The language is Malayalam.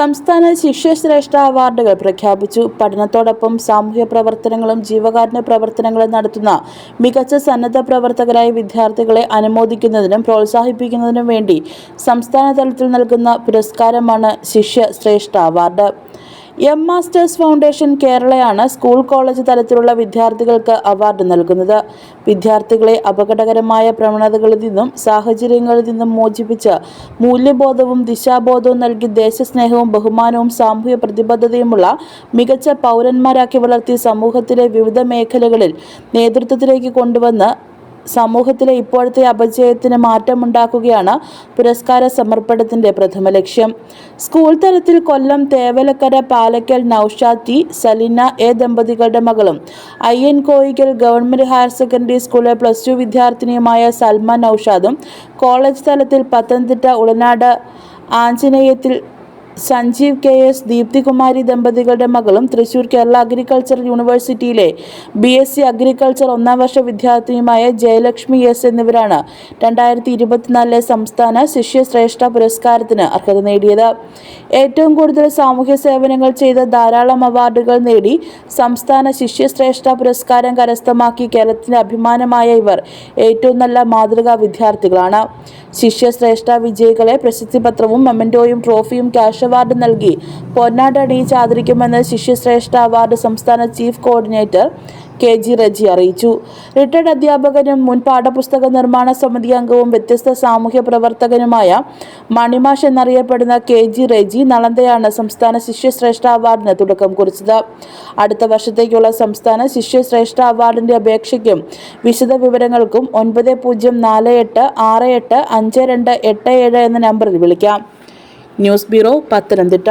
സംസ്ഥാന ശിഷ്യശ്രേഷ്ഠ അവാർഡുകൾ പ്രഖ്യാപിച്ചു. പഠനത്തോടൊപ്പം സാമൂഹ്യ പ്രവർത്തനങ്ങളും ജീവകാരുണ്യ പ്രവർത്തനങ്ങളും നടത്തുന്ന മികച്ച സന്നദ്ധ പ്രവർത്തകരായ വിദ്യാർത്ഥികളെ അനുമോദിക്കുന്നതിനും പ്രോത്സാഹിപ്പിക്കുന്നതിനും വേണ്ടി സംസ്ഥാന തലത്തിൽ നൽകുന്ന പുരസ്കാരമാണ് Shishya Shreshtha award. M masters foundation കേരളയാണ് school college തലത്തിലുള്ള വിദ്യാർത്ഥികൾക്ക് അവാർഡ് നൽകുന്നത്. വിദ്യാർത്ഥികളെ അപകടകരമായ പ്രവണതകളിൽ നിന്നും സാഹചര്യങ്ങളിൽ നിന്നും മോചിപ്പിച്ച് മൂല്യബോധവും ദിശാബോധവും നൽകി ദേശസ്നേഹവും ബഹുമാനവും സാമൂഹ്യ പ്രതിബദ്ധതയുമുള്ള മികച്ച പൗരന്മാരാക്കി വളർത്തി സമൂഹത്തിലെ വിവിധ മേഖലകളിൽ നേതൃത്വത്തിലേക്ക് കൊണ്ടുവന്ന് സമൂഹത്തിലെ ഇപ്പോഴത്തെ അപജയത്തിന് മാറ്റമുണ്ടാക്കുകയാണ് പുരസ്കാര സമർപ്പണത്തിന്റെ പ്രഥമ ലക്ഷ്യം. സ്കൂൾ തലത്തിൽ കൊല്ലം തേവലക്കര പാലക്കൽ നൌഷാദ് ടി സലീന എ ദമ്പതികളുടെ മകളും N Koyikkal government higher secondary സ്കൂളിലെ പ്ലസ് ടു വിദ്യാർത്ഥിനിയുമായ സൽമ നൌഷാദും കോളേജ് തലത്തിൽ പത്തനംതിട്ട ഉളനാട് ആഞ്ജനേയത്തിൽ സഞ്ജീവ് കെ എസ് ദീപ്തികുമാരി ദമ്പതികളുടെ മകളും തൃശൂർ കേരള അഗ്രികൾച്ചർ യൂണിവേഴ്സിറ്റിയിലെ ബി എസ് സി അഗ്രികൾച്ചർ ഒന്നാം വർഷ വിദ്യാർത്ഥിയുമായ ജയലക്ഷ്മി എസ് എന്നിവരാണ് രണ്ടായിരത്തി ഇരുപത്തിനാലിലെ സംസ്ഥാന ശിഷ്യശ്രേഷ്ഠ പുരസ്കാരത്തിന് അർഹത നേടിയത്. ഏറ്റവും കൂടുതൽ സാമൂഹ്യ സേവനങ്ങൾ ചെയ്ത ധാരാളം അവാർഡുകൾ നേടി സംസ്ഥാന ശിഷ്യശ്രേഷ്ഠ പുരസ്കാരം കരസ്ഥമാക്കി കേരളത്തിന്റെ അഭിമാനമായ ഇവർ ഏറ്റവും നല്ല മാതൃകാ വിദ്യാർത്ഥികളാണ്. ശിഷ്യശ്രേഷ്ഠ വിജയികളെ പ്രശസ്തിപത്രവും മെമന്റോയും ട്രോഫിയും ക്യാഷ് അവാർഡ് നൽകി. പൊന്നാട് അണിയിച്ച് ആദരിക്കുമെന്ന് ശിഷ്യശ്രേഷ്ഠ അവാർഡ് സംസ്ഥാന chief coordinator K G Reji അറിയിച്ചു. റിട്ടയർഡ് അധ്യാപകനും മുൻ പാഠപുസ്തക നിർമ്മാണ സമിതി അംഗവും വ്യത്യസ്ത സാമൂഹ്യ പ്രവർത്തകനുമായ മണിമാഷ് എന്നറിയപ്പെടുന്ന കെ ജി റെജി നളന്തയാണ് സംസ്ഥാന ശിഷ്യശ്രേഷ്ഠ അവാർഡിന് തുടക്കം കുറിച്ചത്. അടുത്ത വർഷത്തേക്കുള്ള സംസ്ഥാന ശിഷ്യശ്രേഷ്ഠ അവാർഡിന്റെ അപേക്ഷയ്ക്കും വിശദ വിവരങ്ങൾക്കും ഒൻപത് പൂജ്യം നാല് എട്ട് ആറ് എട്ട് അഞ്ച് രണ്ട് എട്ട് ഏഴ് എന്ന നമ്പറിൽ വിളിക്കാം. News bureau Pathanamthitta.